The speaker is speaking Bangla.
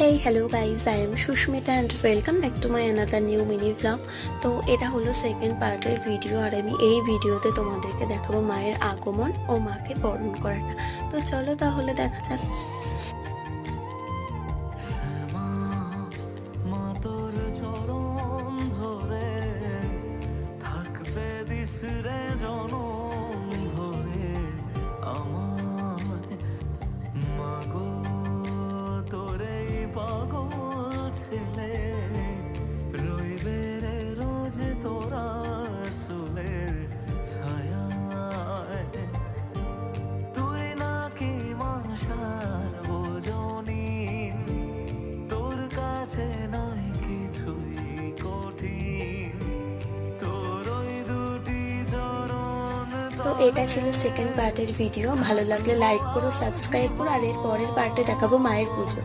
Hey hello guys I am Susmita and welcome back to my another new mini vlog তো এটা হলো সেকেন্ড পার্টের ভিডিও আর আমি এই ভিডিওতে তোমাদেরকে দেখাবো মায়ের আগমন ও মাকে বরণ করাটা। তো চলো তাহলে দেখা যাক। চরণ ধরে থাকতে দিস রে তো এটা ছিল সেকেন্ড পার্টের ভিডিও ভালো লাগলে লাইক করো সাবস্ক্রাইব করো, আর এর পরের পার্টে দেখাবো মায়ের পুজো।